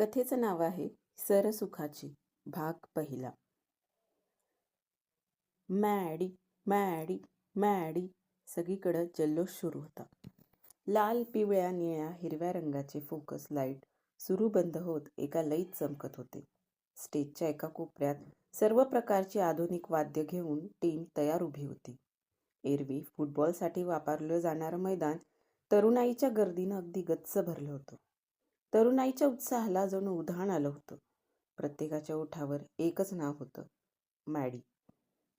कथेचं नाव आहे सरसुखाची भाग पहिला. मॅडी मॅडी मॅडी सगळीकडं जल्लोष सुरू होता. लाल पिवळ्या निळ्या हिरव्या रंगाचे फोकस लाइट सुरू बंद होत एका लईत चमकत होते. स्टेजच्या एका कोपऱ्यात सर्व प्रकारची आधुनिक वाद्य घेऊन टीम तयार उभी होती. एरवी फुटबॉलसाठी वापरलं जाणारं मैदान तरुणाईच्या गर्दीनं अगदी गच्च भरलं होतं. तरुणाईच्या उत्साहाला जणू उधाण आलं होतं. प्रत्येकाच्या ओठावर एकच नाव होतं मॅडी.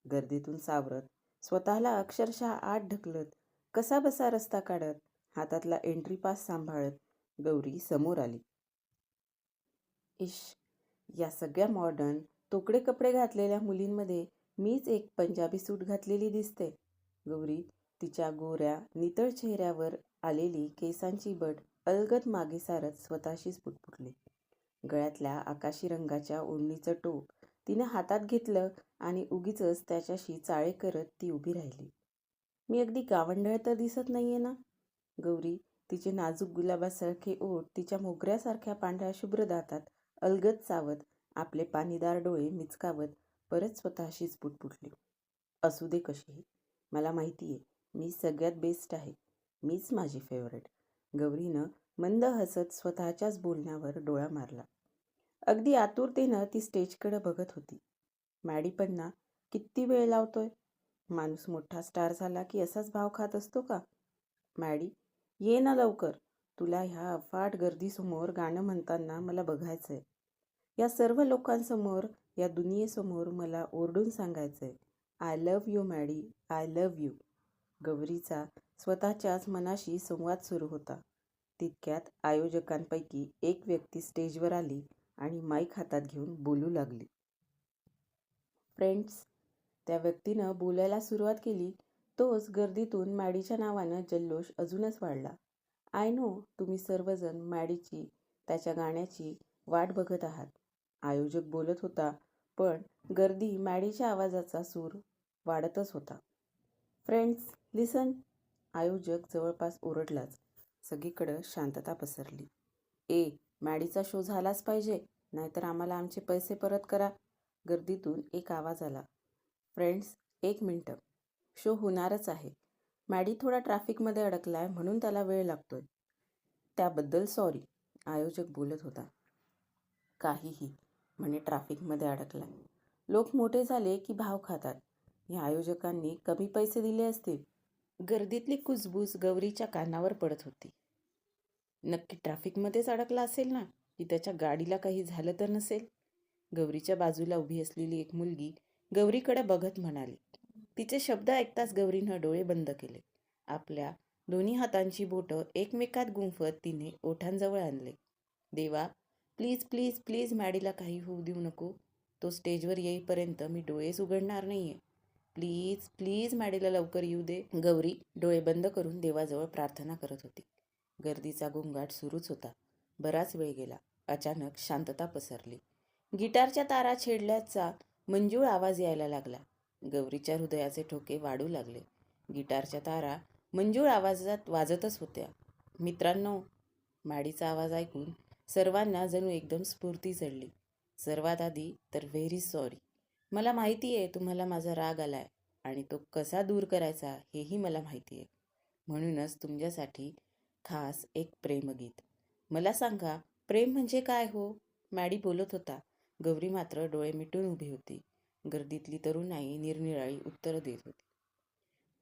गर्दीतून सावरत स्वतःला अक्षरशः आत ढकलत कसा बसा रस्ता काढत हातातला एंट्री पास सांभाळत गौरी समोर आली. इश या सगळ्या मॉडर्न तोकडे कपडे घातलेल्या मुलींमध्ये मीच एक पंजाबी सूट घातलेली दिसते. गौरी तिच्या गोऱ्या नितळ चेहऱ्यावर आलेली केसांची बट अलगद मागे सारत स्वतःशीच पुटपुटली. गळ्यातल्या आकाशी रंगाच्या ओढणीचं टोक तिनं हातात घेतलं आणि उगीच त्याच्याशी चाळे करत ती उभी राहिली. मी अगदी गावंढळ तर दिसत नाहीये ना? गौरी तिचे नाजूक गुलाबासारखे ओठ तिच्या मोगऱ्यासारख्या पांढऱ्या शुभ्र दातात अलगद चावत आपले पाणीदार डोळे मिचकावत परत स्वतःशीच पुटपुटली. असू दे कशीही. मला माहिती आहे मी सगळ्यात बेस्ट आहे. मीच माझी फेवरेट गौरीनं मंद हसत स्वतःच्याच बोलण्यावर डोळा मारला. अगदी आतुरतेनं ती स्टेजकडे बघत होती. मॅडी पण ना किती वेळ लावतोय? माणूस मोठा स्टार झाला की असाच भाव खात असतो का? मॅडी ये ना लवकर. तुला ह्या अफाट गर्दीसमोर गाणं म्हणताना मला बघायचंय. या सर्व लोकांसमोर या दुनियेसमोर मला ओरडून सांगायचंय. I love you Maddy I love you. गौरीचा स्वतःच्याच मनाशी संवाद सुरू होता. तितक्यात आयोजकांपैकी एक व्यक्ती स्टेजवर आली आणि माईक हातात घेऊन बोलू लागली. फ्रेंड्स त्या व्यक्तीनं बोलायला सुरुवात केली. तोच गर्दीतून मॅडीच्या नावानं जल्लोष अजूनच वाढला. आय नो तुम्ही सर्वजण मॅडीची त्याच्या गाण्याची वाट बघत आहात आयोजक बोलत होता पण गर्दी मॅडीच्या आवाजाचा सूर वाढतच होता. Friends listen. आयोजक जवळपास ओरडलाच. सगळीकडं शांतता पसरली. ए मॅडीचा शो झालाच पाहिजे नाहीतर आम्हाला आमचे पैसे परत करा. गर्दीतून एक आवाज आला. फ्रेंड्स एक मिनटं. शो होणारच आहे. मॅडी थोडा ट्रॅफिकमध्ये अडकलाय म्हणून त्याला वेळ लागतोय. त्याबद्दल सॉरी आयोजक बोलत होता. काहीही म्हणे ट्रॅफिकमध्ये अडकलाय. लोक मोठे झाले की भाव खातात. या आयोजकांनी कमी पैसे दिले असतील. गर्दीतली कुजबूज गौरीच्या कानावर पडत होती. नक्की ट्रॅफिकमध्येच अडकला असेल ना? की त्याच्या गाडीला काही झालं तर नसेल? गौरीच्या बाजूला उभी असलेली एक मुलगी गौरीकडे बघत म्हणाली तिचे शब्द ऐकताच गौरीनं डोळे बंद केले. आपल्या दोन्ही हातांची बोटं एकमेकात गुंफत तिने ओठांजवळ आणले. देवा प्लीज प्लीज प्लीज मॅडीला काही होऊ देऊ नको. तो स्टेजवर येईपर्यंत मी डोळेच उघडणार नाही आहे प्लीज प्लीज मॅडीला लवकर येऊ दे. गौरी डोळे बंद करून देवाजवळ प्रार्थना करत होती. गर्दीचा गोंगाट सुरूच होता. बराच वेळ गेला. अचानक शांतता पसरली. गिटारच्या तारा छेडल्याचा मंजूळ आवाज यायला लागला. गौरीच्या हृदयाचे ठोके वाढू लागले. गिटारच्या तारा मंजूळ आवाजात वाजतच होत्या. मित्रांनो माडीचा आवाज ऐकून सर्वांना जणू एकदम स्फूर्ती चढली. सर्वात आधी तर व्हेरी सॉरी. मला माहिती आहे तुम्हाला माझा राग आलाय आणि तो कसा दूर करायचा हेही मला माहिती आहे म्हणूनच तुमच्यासाठी खास एक प्रेमगीत. मला सांगा प्रेम म्हणजे काय हो? मॅडी बोलत होता. गौरी मात्र डोळे मिटून उभी होती. गर्दीतली तरुणाई निरनिराळी उत्तरं देत होती.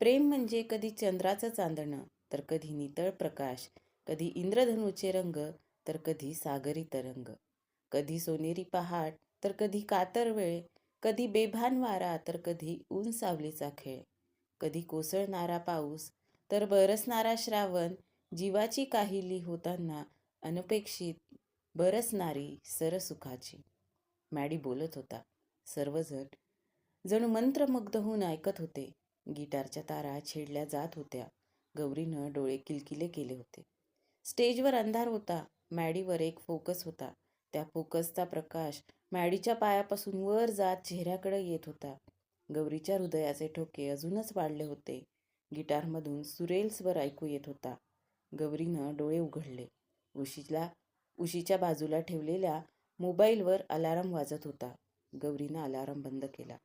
प्रेम म्हणजे कधी चंद्राचं चांदणं तर कधी नितळ प्रकाश कधी इंद्रधनुचे रंग तर कधी सागरी तरंग. कधी सोनेरी पहाट तर कधी कातर वेळ कधी बेभान वारा तर कधी ऊन सावलीचा खेळ. कधी कोसळणारा पाऊस तर बरसणारा श्रावण. जीवाची काहिली होताना अनपेक्षित बरसणारी सरसुखाची. मॅडी बोलत होता. सर्वजण जणू मंत्रमुग्ध होऊन ऐकत होते. गिटारच्या तारा छेडल्या जात होत्या. गौरीनं डोळे किलकिले केले होते. स्टेजवर अंधार होता. मॅडीवर एक फोकस होता. त्या फोकसचा प्रकाश मॅडीच्या पायापासून वर जात चेहऱ्याकडे येत होता. गौरीच्या हृदयाचे ठोके अजूनच वाढले होते. गिटारमधून सुरेल स्वर ऐकू येत होता. गौरीनं डोळे उघडले. उशीला उशीच्या बाजूला ठेवलेल्या मोबाईलवर अलाराम वाजत होता. गौरीनं अलाराम बंद केला.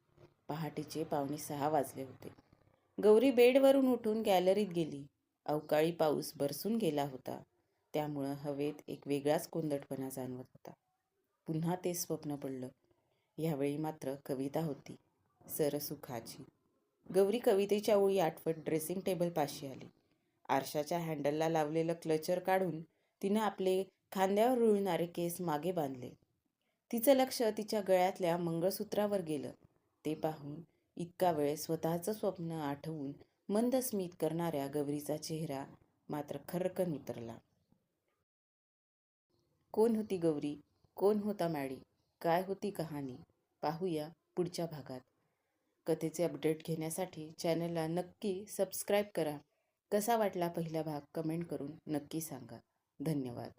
पहाटेचे पावणे सहा वाजले होते. गौरी बेडवरून उठून गॅलरीत गेली. अवकाळी पाऊस बरसून गेला होता. त्यामुळं हवेत एक वेगळाच कोंदटपणा जाणवत होता. पुन्हा ते स्वप्न पडलं. यावेळी मात्र कविता होती सरसुखाची. गौरी कवितेच्या ओळी आठवत ड्रेसिंग टेबलपाशी आली. आरशाच्या हँडलला लावलेलं क्लचर काढून तिनं आपले खांद्यावर रुळणारे केस मागे बांधले. तिचं लक्ष तिच्या गळ्यातल्या मंगळसूत्रावर गेलं. ते पाहून इतका वेळ स्वतःचं स्वप्न आठवून मंद स्मित करणाऱ्या गौरीचा चेहरा मात्र खरकन उतरला. कोण होती गौरी? कोण होता मॅडी? काय होती कहाणी? पाहूया पुढच्या भागात. कथेचे अपडेट घेण्यासाठी चॅनलला नक्की सबस्क्राईब करा. कसा वाटला पहिला भाग कमेंट करून नक्की सांगा. धन्यवाद.